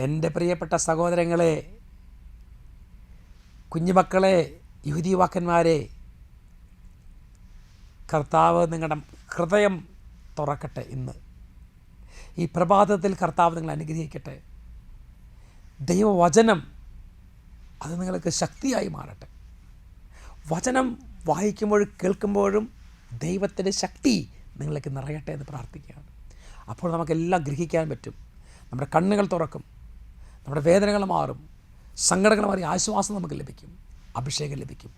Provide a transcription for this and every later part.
എന്റെ പ്രിയപ്പെട്ട സഹോദരങ്ങളെ കുഞ്ഞുമക്കളെ യുവാക്കന്മാരെ കർത്താവ് നിങ്ങളുടെ ഹൃദയം തുറക്കട്ടെ ഇന്ന്. ഈ പ്രഭാതത്തിൽ കർത്താവ് നിങ്ങൾ അനുഗ്രഹിക്കട്ടെ. ദൈവവചനം അത് നിങ്ങൾക്ക് ശക്തിയായി മാറട്ടെ. വചനം വായിക്കുമ്പോഴും കേൾക്കുമ്പോഴും ദൈവത്തിന്റെ ശക്തി നിങ്ങളിലേക്ക് നിറയട്ടെ എന്ന് പ്രാർത്ഥിക്കുകയാണ്. അപ്പോൾ നമുക്കെല്ലാം ഗ്രഹിക്കാൻ പറ്റും. നമ്മുടെ കണ്ണുകൾ തുറക്കും. നമ്മുടെ വേദനകൾ മാറും. സങ്കടങ്ങൾ മാറി ആശ്വാസം നമുക്ക് ലഭിക്കും. അഭിഷേകം ലഭിക്കും.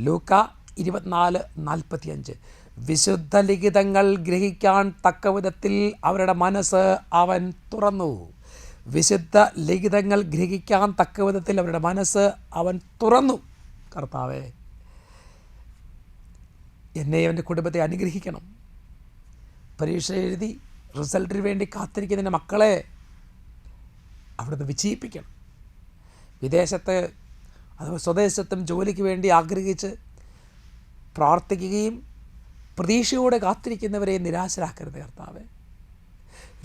ലൂക്ക ഇരുപത്തിനാല് നാൽപ്പത്തിയഞ്ച്. വിശുദ്ധ ലിഖിതങ്ങൾ ഗ്രഹിക്കാൻ തക്ക വിധത്തിൽ അവരുടെ മനസ്സ് അവൻ തുറന്നു. വിശുദ്ധ ലിഖിതങ്ങൾ ഗ്രഹിക്കാൻ തക്ക വിധത്തിൽ അവരുടെ മനസ്സ് അവൻ തുറന്നു. കർത്താവേ എന്നെ എന്റെ കുടുംബത്തെ അനുഗ്രഹിക്കണം. പരീക്ഷ എഴുതി റിസൾട്ടിന് വേണ്ടി കാത്തിരിക്കുന്ന മക്കളെ അവിടുന്ന് വിജയിപ്പിക്കണം. വിദേശത്ത് അഥവാ സ്വദേശത്തും ജോലിക്ക് വേണ്ടി ആഗ്രഹിച്ച് പ്രാർത്ഥിക്കുകയും പ്രതീക്ഷയോടെ കാത്തിരിക്കുന്നവരെ നിരാശരാക്കരുത് കർത്താവ്.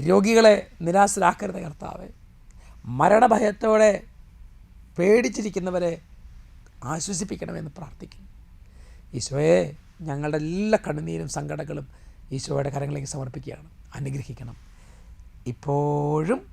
രോഗികളെ നിരാശരാക്കരുത് കർത്താവ്. മരണഭയത്തോടെ പേടിച്ചിരിക്കുന്നവരെ ആശ്വസിപ്പിക്കണമെന്ന് പ്രാർത്ഥിക്കുന്നു. ഈശോയെ ഞങ്ങളുടെ എല്ലാ കണ്ണുനീരും സങ്കടങ്ങളും ഈശോയുടെ കരങ്ങളിലേക്ക് സമർപ്പിക്കുകയാണ്. അനുഗ്രഹിക്കണം. ഇപ്പോഴും